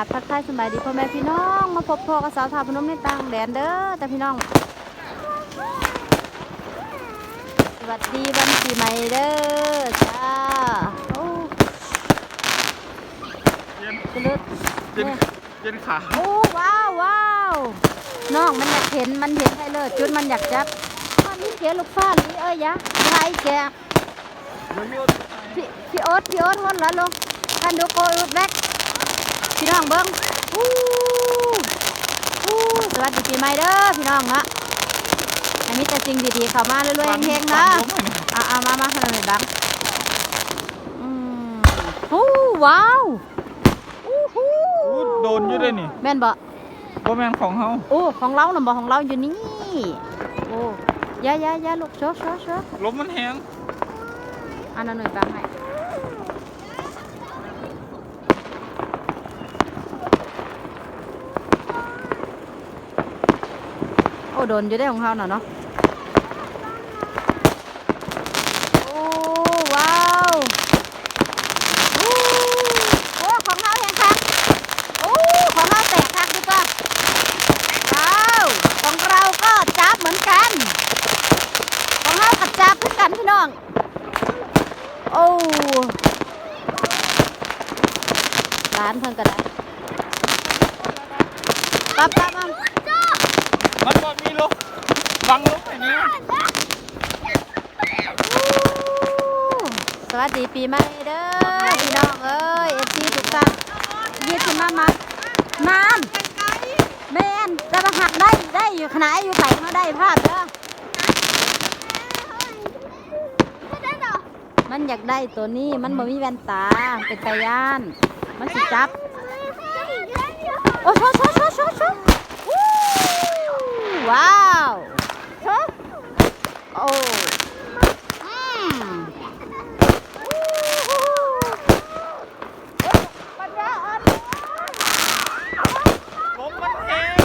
กับทักทายสบายดีพ่อแม่พี่น้องมาพบพ่อกับสาวทาวพนมในต่างแดนเด้อแต่พี่น้อง สวัสดีวันปีใหม่เด้อจ้าโอ้เย็นสลุดเย็นเย็นขาโอ้ว้าวว้าวน้องมันอยากเห็นมันเห็นไทยเลยจุดมันอยากจับอันนี้เขียลูกฟ้าหรือเอ้ยยะใครแกพี่พี่โอ๊ตพี่โอ๊ตคนละลงกันดูโกอุดแบก พี่น้องเบิ้งอู้อู้สวัสดีปีใหม่เด้อพี่น้องฮะอันนี้แต่สิ่งดีๆเข้ามาเรื่อยๆเฮงๆนะอะเอามามาขนมบังอืมอู้ว้าวอู้หูอู้โดนอยู่ด้วยนี่แม่นบ่บ่แม่นของเฮาโอ้ของเราน่ะบ่ของเราอยู่นี่โอ้อยาอยาอยาลูกโชว์โชว์โชว์ลมมันแหงอันนั้นหน่อยบังให้ อ้โดนอยู่ได้ของเขาหน่ะเนาะโอ้ว้าวโอ้โอ้ของเราแหงคักโอ้ของเราแตกคักดีกว่าว้าวของเราก็จับเหมือนกัน ของเรากับจับเหมือนกันพี่น้องโอ้ร้านเพิ่นก็ได้ปั๊บปั๊บปั๊บมันบ่มีลม บังลมไอ้นี่สวัสดีปีใหม่เด้อพี่น้องเอ้ยเอฟซีทุกท่านยืดขึ้นมามานานแมนแต่ว่าหักได้ได้อยู่ขนาดอยู่ไข่เขาได้ภาพเด้อมันอยากได้ตัวนี้มันบ่มีแว่นตาเป็นตาย่าน มันสิจับโอ้โชว์โชว์โชว์โชว์โชว้าวโอ้อืมวู้เอ๊ะปัญญาอ่อน ลมมันแหง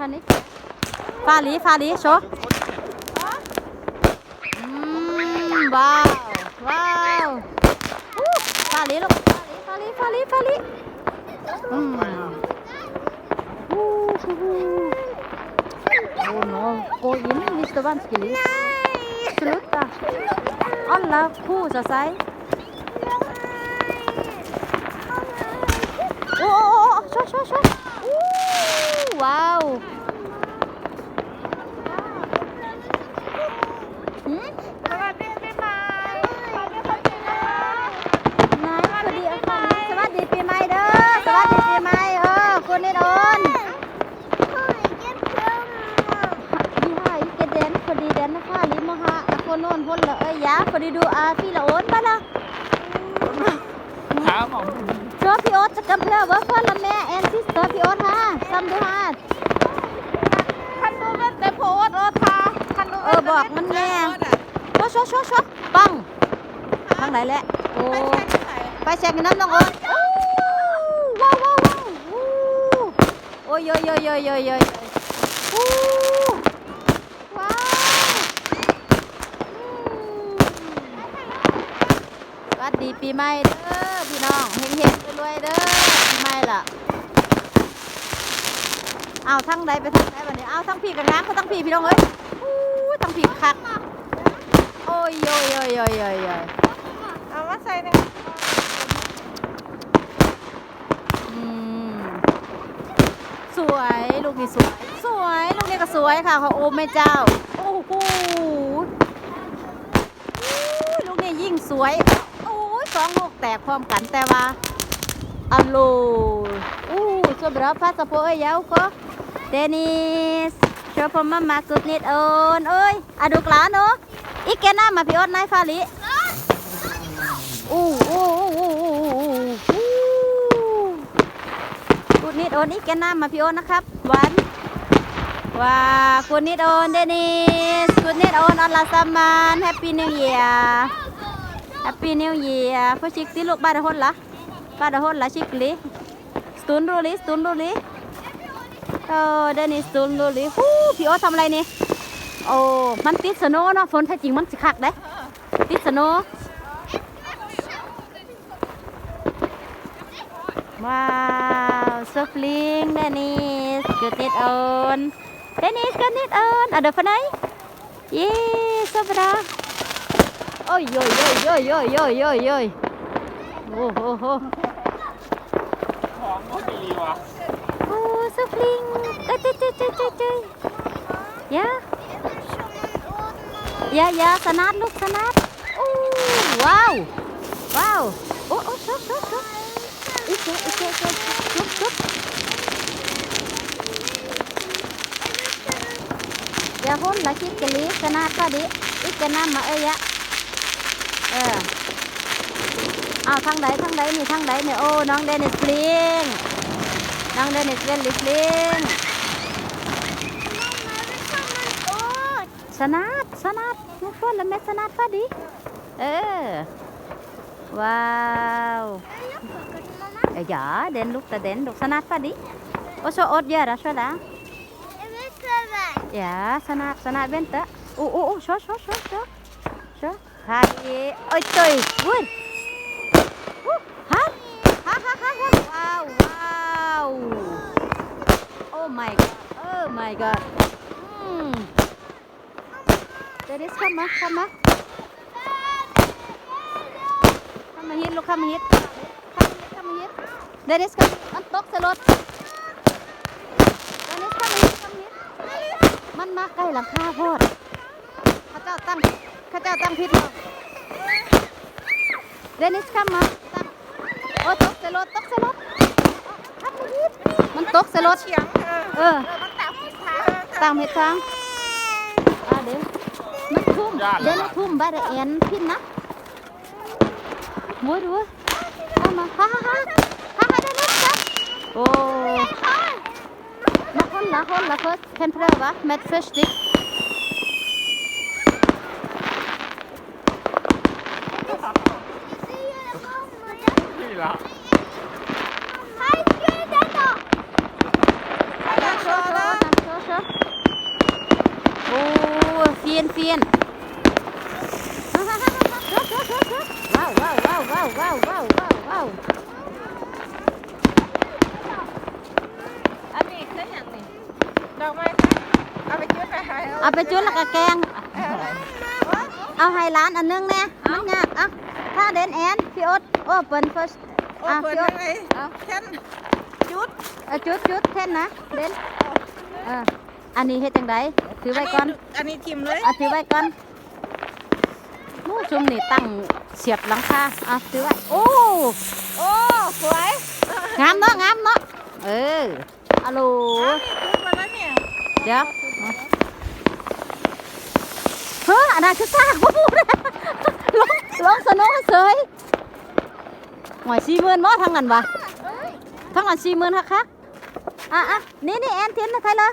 คันนี้ฟาลีฟาลีโชว์ว้าว ว้าวฟาลีลูกฟาลีฟาลีฟาลีอืมวู้ฮู้ฮู้ Oh no, gå in hvis det er vanskelig. Slutt, da. Alle koser seg. Å, å, å, se, se, se. Uh, wow. Hmm? นายสวัสดีอะค่ะสวัสดีปีใหม่เด้อ สวัสดีปีใหม่เออคุณนิดอนยี่ห้าอีกเดนพอดีเดนนะคะลิมฮะคนโน้นพ้นละเอ้ยยาพอดีดูอาพี่ละโอนมาละ ขาหมองชอพี่โอ๊ตจะกำเพื่อว่าพ่อละแม่แอนซิสเตอร์พี่โอ๊ตฮะซ้ำดูฮะคันดูเป็นแต่โพสต์โอทาคันดูเออบอกมันแม่โอ้ชอชอชอปังทางไหนแหละโอ้ไปแช่ที่ไหนไปแชร์กันน้ำน้องโอ๊ตโอ้ว้าวว้าวว้าวโอ้โอ้ยโยโยโยโยโยโอ้ว้าววัสดีปีใหม่เด้อ พี่น้องเฮงๆรวยๆเด้อปีใหม่ล่ะเอาทั้งใดไปทั้งไหนบัดนี้เอาทั้งพี่กับงานเขาทั้งพี่พี่น้องเอ้ยอู้ทั้งพี่คักโอ้ยโยโยโยโยโยเอามาใส่นอืมสวยลูกนี่สวย สวยลูกนี่ก็สวยค่ะเขาโอ้แม่เจ้า โอ้โหลูกนี่ยิ่งสวย อ้องลูกแตกพร้อมกันแต่ว่าอัลโลอู้สวยแบบพาสปอร์ตเอ้ยยาวก็เดนิสชอบพมามากุดนิดโอนเอ้ยอะดูกลาเนาะอีกแกน้ามาพี่ออดนายฟาลิอู้อู้อู้อู้อู้อู้อู้คุณนิดโอนอีกแกน้ำมาพี่อนนะครับหวานว้าคุณนิดโอนเดนิสคุณนิดโอนออนลาซามานแฮปปี้นิวเยียร์ แฮปปี้นิวเยียร์พ่อชิกติลูกบ้านดะฮนละบ้านดะฮนละชิกลิสตูนรูลิสตูนรูลิโอ้เดนิสสตูนรูลิฮู้พี่โอทำอะไรนี่โอ้มันติดสโนว์เนาะฝนแท้จริงมันสิคักเด้ติดสโนว์ Wow, so fling, Dennis. Good it on. Dennis, good it on. Ada apa nai? Yes, so bra. Ôi, ôi, ôi, ôi, ôi, ôi, ôi, ôi. Oh, oh, oh. ของก็ดีว่ะ Oh, so fling. Ơi, chơi, chơi, chơi, chơi, chơi. Yeah. Yeah, yeah, sanat, look, sanat. Oh, wow. Wow. Oh, oh, stop, stop, stop. Ikke, ikke, ikke, ikke. Stop, stop. Dạ hôn là chiếc cái lý, cái nát qua đi. Ít เอออ้าวทางใดทางใดนี่ทางใดเนี่ยโอ้น้องเดนิสเพลงน้องเดนิสเล่นลิฟลิงสนัดสนัดมุกฟอนแล้วแม่สนัดฟาดิเออว้าวเอ๋ยเดนลูกแต่เดนลูกสนัดฟาดิโอ้โชอดเยอะละชัวร์ละ Ya, sana sana benta. Oh oh oh, show show show show. Show. Här. Ha, ha, ha, ha. Wow, wow. Oh my god, oh my god. Mm. Dennis, come on, come on. Come here, look, come here. Come here, come here. Dennis, come. Anh tốt xe lột. Dennis, come here, come here. มันมาใกล้หลังคาโพดเข้าเจ้าตั้งเข้าเจ้าตั้งพิษมาเดนิสข้ามมาตั้งโอ้ตกใส่รถตกใส่รถทำพิษมันตกใส่รถเฉียงเธอเออมันตักผิดทางตั้งพิษทางอ่าเดี๋ยวมันทุ่มเดี๋ยวมันทุ่มไปเดี๋ยวเอ็นพิษนะมวยดูเข้ามาฮ่าฮ่าฮ่าฮ่าฮ่าเดนิสครับโอ้ Ma hålla, hålla först. Kan pröva med förstick. นี่ละ Ja, så, så, så, så. Åh, fin, fin. Wow, wow, wow, wow, wow, wow, wow, wow. อันนี้คืออย่างนี้ดอกไม้เอาไปจุดไปหายเอาไปจุดแล้วก็แกง เอาให้ร้านอันนึงแน่มันยากอะถ้าเดนแอนพี่อ๊ดโอ้เปิด first โอ้อะเปิดพี่อ๊ดยังไงเอาแค่นจุดเอาจุดจุดแค่นนะเดนเอออันนี้เฮ็ดจังไดถือไว้ก่อน อันนี้ทิมเลยเอาถือไว้ก่อน นู่นชุมนี่ตั้งเสียบหลังคาเอาถือไว้โอ้โอ้สวยงามเนาะงามเนาะเอออะโหลจุดมาแล้วเนี่ยเดี๋ยวเฮ้ออันนั้นคือซากพูดลงลงสนุกเสยหวยสี่หมื่นบ่ทางนั้นวะทางนั้นสี่หมื่นค่ะคะอะอะนี่นี่แอนเทียนนะใครเลย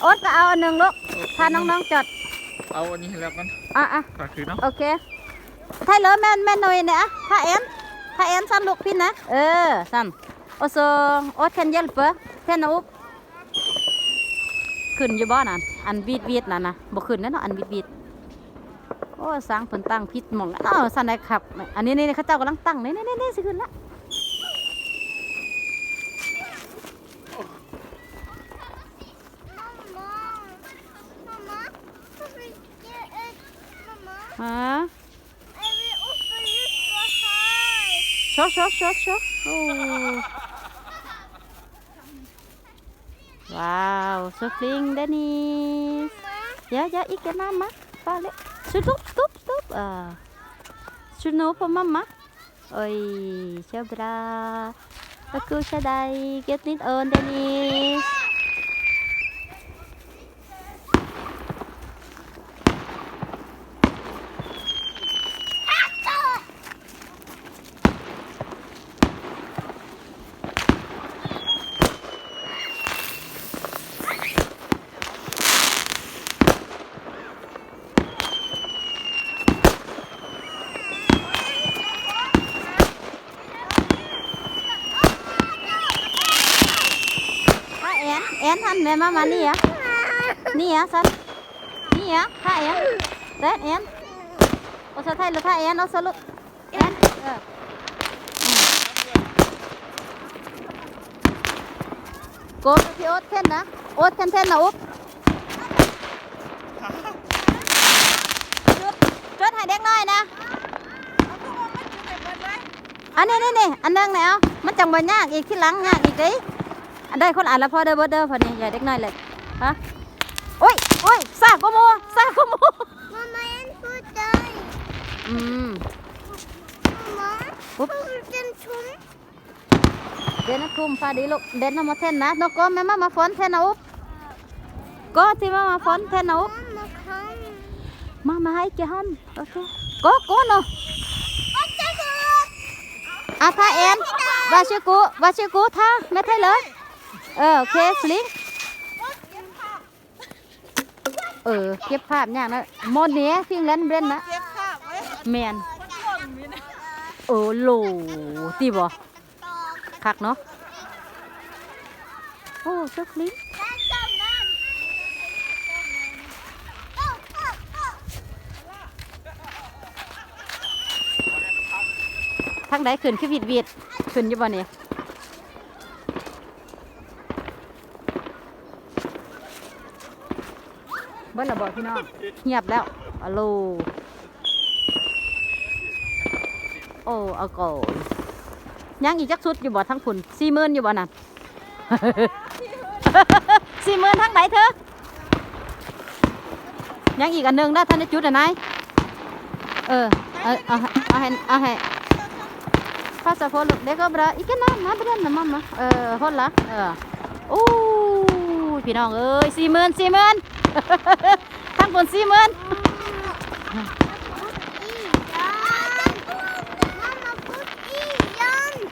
โอ๊ตก็เอาอันหนึ่งลูกถ้าน้องๆจด เอาอันนี้ให้แล้วกันอะอะฝากคืนเนาะโอเคไทยเลยแม่นแม่นหน่อยเนี่ยอะถ้าแอนถ้าแอนสั่นลูกพี่นะ เออสั่นโอโซโอเทนเยลเปอเทนอุบขึ้นอยู่บ่นั่นอันวีดวีดนั่นนะบ่ขึ้นแน่เนาะอันวีดวีดโอ้สร้างเพิ่นตั้งพิษหมองอ้าวสั่นได้ครับ อันนี้นี่เขาเจ้ากำลังตั้งนี่นี่นี่สิขึ้นละ ฮะชอชอชอชอโอ้ว้าว så flink Dennis ja ja ikke mamma farlig stopp stopp stopp ah. så nå på mamma oi så bra bagus sa deg get litt on Dennis ถ้าแอนแอนทันแม่มามานี่อะนี่อะสันนี่อะถ้าแอนเด็ดแอนโอ้สะไทยหรือถ้าแอนเอาสลุกแอนเอออืมโกมพี่โอ๊ตเท่นนะโอ๊ตเท่นเท่นนะอุ๊บจุดจุดให้เด็กน้อยนะ อันนี้นี่นี่อันนึงเนี่ยเอามันจังบ่ยากอีกที่หลังยากอีกดิ ได้คนอ่านแล้วพอเด้อเบิดเด้อพอนี่อย่าเด็กน้อยเลยฮะโอ้ยโอ้ยซากกว่าหมูซากกว่าหมูมามาเอ็นพูดใจอืมมาปุ๊บพูดจนชุ่มเด่นนะคุมฟ้าดีลูกเด่นนะมาเท่นนะนกก็แม่มามาฟ้อนเท่นนะอุ๊บก็ที่มามาฟ้อนเท่นนะอุ๊บมาคันมามาให้เกี่ยหันโอเคก็ก็เเอ็นวาชิกุวาชิกุท่าไม่ใช่เลยเออโอเคสลิงเออเก็บภาพยากนะโมดเนี้ยฟิงเลนเบรนนะเจ็บค่ะเว้ยแมนโอ้โหตีบ่คักเนาะโอ้เจ้าคลิปได้จำนั่นโอ้โอ้โอ้ทางใดขึ้นคือวิดวิดขึ้นอยู่บ่เนี่ย เบิ้ลระบอกพี่น้องเงียบแล้วอะโลโอ้เอาโกนยังอีกจักสุดอยู่บ่ทั้งคุณสี่หมื่นอยู่บ่นั่นสี่หมื่นทั้งไหนเธอยังอีกอันหนึ่งได้ท่านได้จุดอันไหนเออเอาเอาให้เอาให้เอาให้ Passa por lo de cobra. ¿Y qué nada? Nada, pero no, mamá. Eh, hola. Eh. โอ้พี่น้องเอ้ยสี่หมื่นสี่หมื่น ทั้งคนสี่หมื่น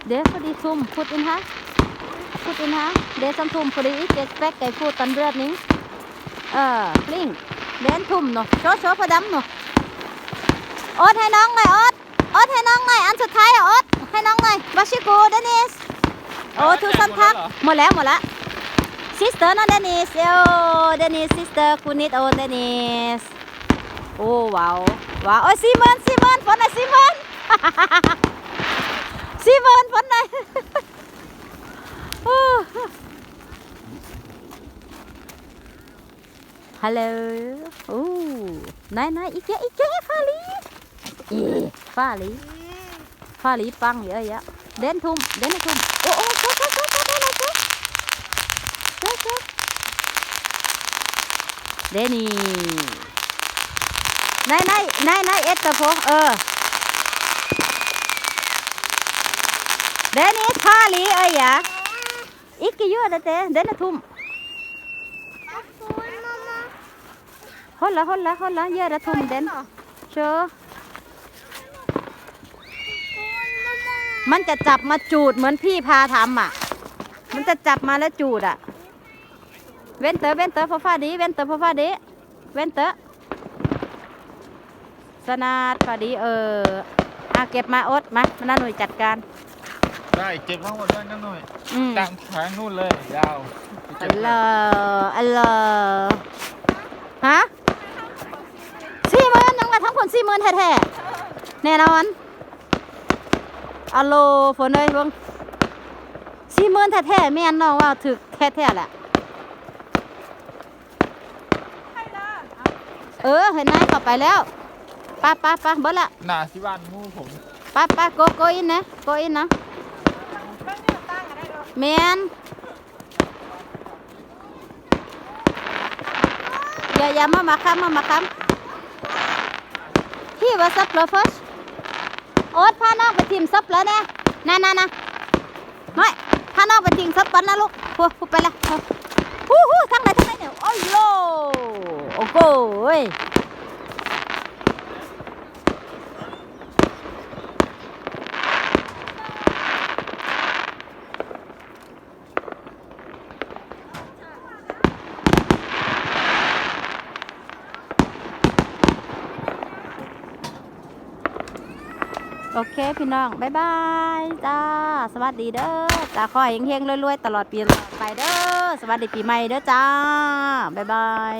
เดี๋ยวพอดีทุ่มพูดอินฮะพูดอินฮะเดี๋ยวซ้ำทุ่มพอดีเจ็ดแป๊กไก่พูดตันเลือดนี้เออคลิ้งเดนทุ่มเนาะโชว์โชว์พอดำเนาะโอ๊ตให้น้องหน่อยโอ๊ตโอ๊ตให้น้องหน่อยอันสุดท้ายอะโอ๊ตให้น้องหน่อยบาชิโกเดนิสโอ้ทูซัมทักหมดแล้วหมดแล้ว ซิสเตอร์นะเดนิสโอ้เดนิสซิสเตอร์คุณนิดโอ้เดนิสโอ้ว้าวว้าวโอ้ยสี่หมื่นสี่หมื่นฝนหน่อยสี่หมื่นสี่หมื่นฝนหน่อยฮัลโหลโอ้ไหนายนอีกเยอะอีกเยอะฟาลีอีฟาลีฟาลีปังเยอะแยะเด่นทุ่มเด่นทุ่มโอ้โอ้โชว์โชว์โชว์โชว์ได้เลยโชว์ โชว์โชว์ เดนี่นายนายนายนายเอ็ดตะโพเออเดนี่ทาลีเอ้ยยะอีกกี่เยอะเด้อเต้เดนนะทุ่มฮอนละฮอนละฮอนละเยอะละทุ่มเดนเชอมันจะจับมาจูดเหมือนพี่พาทำอะ มันจะจับมาแล้วจูดอะ เว้นเตอร์เว้นเตอร์ฟ้าฟ้าดี เว้นเตอร์ฟ้าฟ้าดี เว้นเตอร์สนาดฟ้าดีเอออาเก็บมาอดมามาน้าหน่วยจัดการ ได้เก็บทั้งหมดด้วยนั่นหน่อยอืมดังแขงนู่นเลยยาวไปอัเก็ลบโหลอัลโหลฮะสี่หมื่นยังมาทั้งคนสี่หมื่นแท้ๆแน่นอนอัลโหลฝนเลยเบิ่งสี่หมื่นแท้ๆแม่นน้องว่าถึกแท้ๆแหละ เออเห็นไหมเข้าไปแล้วไป้าป้าป้าเบิดละหนาที่บ้านหมู่ผมไป้าป้าโกโกอินนะโกอินนะแมนอย่าอย่ามามาค้ำมามาค้ำพี่ว่าซับเหรอเฟิร์สโอ๊ตพาน้องไปทีมซับแล้วเนี่ยน่ะน่ะน่ะไม่พาน้องไปทีมซับก่อนนะลูกพูพูไปละฮู้ฮู้ทั้งไหนทั้งไหนเนี่ย โอ้ยโล โอ้โหเว้ย โอเค พี่น้อง บ๊ายบายจ้า สวัสดีเด้อจ้าขอให้เฮงๆรวยๆ ตลอดปีตลอดไปเด้อ สวัสดีปีใหม่เด้อจ้า บ๊ายบาย